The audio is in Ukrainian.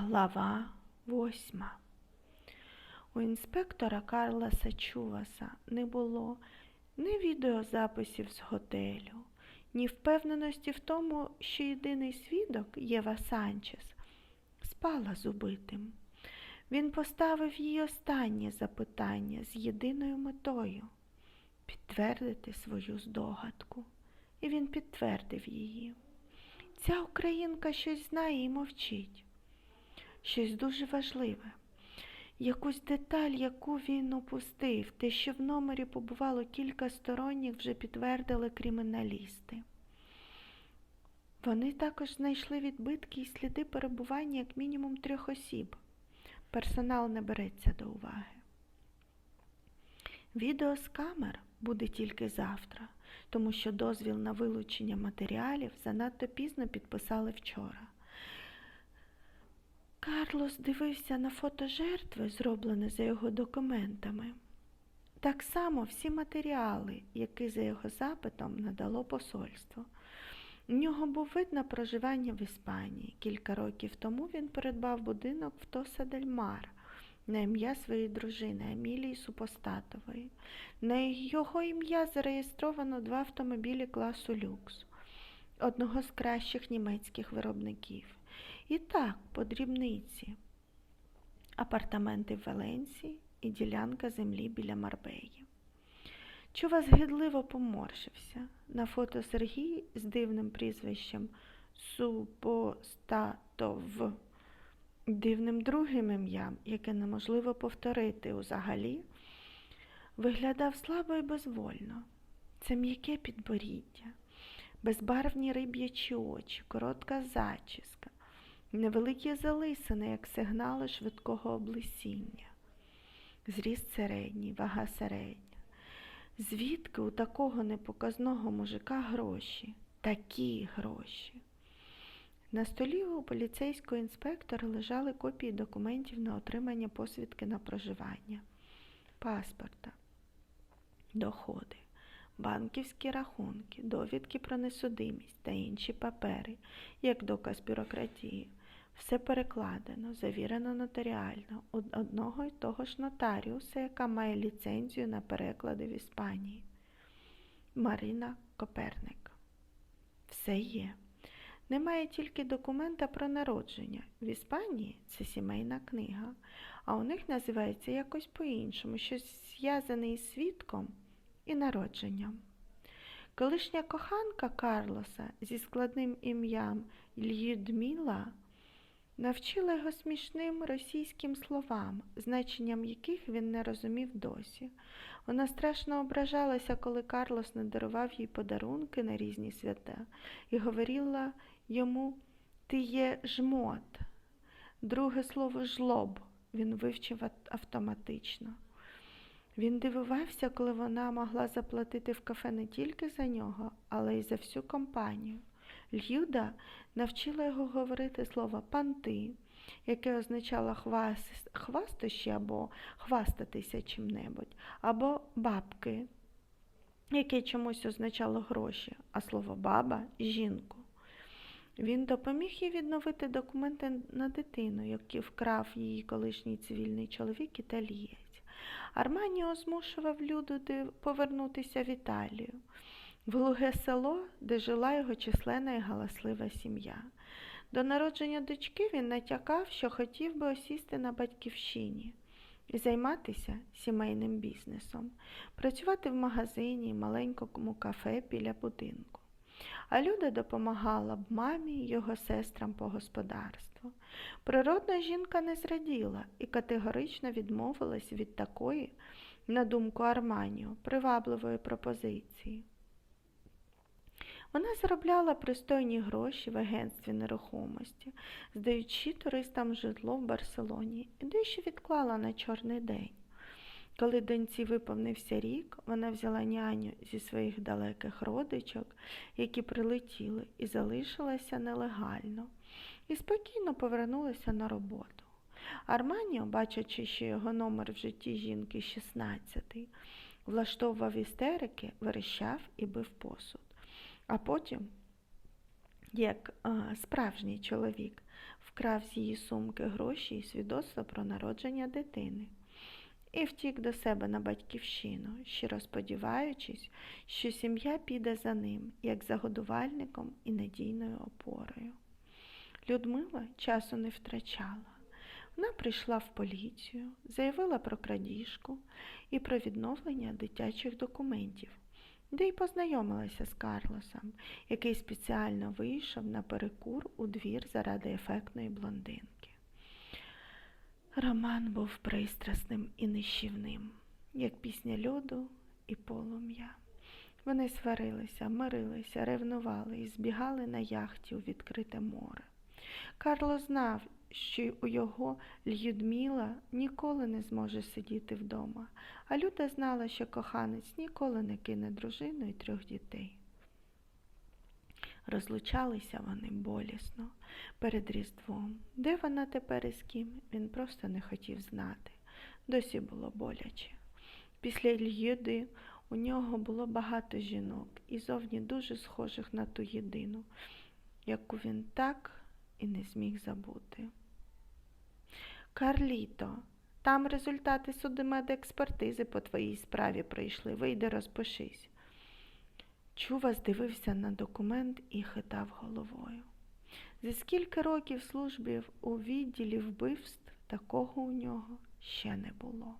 Глава восьма. У інспектора Карласа Чуваса не було ні відеозаписів з готелю, ні впевненості в тому, що єдиний свідок Єва Санчес спала з убитим. Він поставив їй останнє запитання з єдиною метою підтвердити свою здогадку. І він підтвердив її. Ця українка щось знає і мовчить щось дуже важливе, якусь деталь, яку він упустив, те, що в номері побувало кілька сторонніх, вже підтвердили криміналісти. Вони також знайшли відбитки і сліди перебування як мінімум трьох осіб. Персонал не береться до уваги. Відео з камер буде тільки завтра, тому що дозвіл на вилучення матеріалів занадто пізно підписали вчора. Карлос дивився на фото жертви, зроблене за його документами. Так само всі матеріали, які за його запитом надало посольство. У нього був вид на проживання в Іспанії. Кілька років тому він придбав будинок в Тоса дель Мар на ім'я своєї дружини Емілії Супостатової. На його ім'я зареєстровано два автомобілі класу люкс, одного з кращих німецьких виробників. І так, по дрібниці. Апартаменти в Валенсії і ділянка землі біля Марбеї. Чувас гидливо поморщився. На фото Сергій з дивним прізвищем Супостатов, дивним другим ім'ям, яке неможливо повторити узагалі, виглядав слабо і безвольно. Це м'яке підборіддя, безбарвні риб'ячі очі, коротка зачіска, невеликі залисини, як сигнали швидкого облесіння. Зріст середній, вага середня. Звідки у такого непоказного мужика гроші? Такі гроші. На столі у поліцейського інспектора лежали копії документів на отримання посвідки на проживання, паспорта, доходи, банківські рахунки, довідки про несудимість та інші папери, як доказ бюрократії. Все перекладено, завірено нотаріально у одного й того ж нотаріуса, яка має ліцензію на переклади в Іспанії. Марина Коперник. Все є. Немає тільки документа про народження. В Іспанії це сімейна книга, а у них називається якось по-іншому, щось зв'язане із свідком і народженням. Колишня коханка Карлоса зі складним ім'ям Людмила навчила його смішним російським словам, значенням яких він не розумів досі. Вона страшно ображалася, коли Карлос не дарував їй подарунки на різні свята і говорила йому Ти є жмот. Друге слово жлоб він вивчив автоматично. Він дивувався, коли вона могла заплатити в кафе не тільки за нього, але й за всю компанію. Льюда навчила його говорити слово панти, яке означало хвас... хвастощі або хвастатися чим-небудь, або бабки, яке чомусь означало гроші, а слово баба жінку. Він допоміг їй відновити документи на дитину, які вкрав її колишній цивільний чоловік італієць. Арманіо змушував люду повернутися в Італію в село, де жила його численна і галаслива сім'я. До народження дочки він натякав, що хотів би осісти на батьківщині і займатися сімейним бізнесом, працювати в магазині, маленькому кафе біля будинку. А Люда допомагала б мамі й його сестрам по господарству. Природна жінка не зраділа і категорично відмовилась від такої, на думку Арманіо, привабливої пропозиції. Вона заробляла пристойні гроші в агентстві нерухомості, здаючи туристам житло в Барселоні, і дещо відклала на чорний день. Коли доньці виповнився рік, вона взяла няню зі своїх далеких родичок, які прилетіли, і залишилася нелегально, і спокійно повернулася на роботу. Арманіо, бачачи, що його номер в житті жінки 16-й, влаштовував істерики, верещав і бив посуд. А потім як е, справжній чоловік, вкрав з її сумки гроші і свідоцтво про народження дитини. І втік до себе на батьківщину, щиро сподіваючись, що сім'я піде за ним, як за годувальником і надійною опорою. Людмила часу не втрачала. Вона прийшла в поліцію, заявила про крадіжку і про відновлення дитячих документів, де й познайомилася з Карлосом, який спеціально вийшов на перекур у двір заради ефектної блондинки. Роман був пристрасним і нищівним, як пісня льоду і полум'я. Вони сварилися, мирилися, ревнували і збігали на яхті у відкрите море. Карло знав, що у його Людмила ніколи не зможе сидіти вдома, а Люда знала, що коханець ніколи не кине дружину і трьох дітей. Розлучалися вони болісно перед Різдвом. Де вона тепер і з ким, він просто не хотів знати. Досі було боляче. Після Ільїди у нього було багато жінок і зовні дуже схожих на ту єдину, яку він так і не зміг забути. Карліто, там результати судмедекспертизи по твоїй справі прийшли. Вийди, розпишись. Чува здивився на документ і хитав головою. За скільки років служби у відділі вбивств такого у нього ще не було.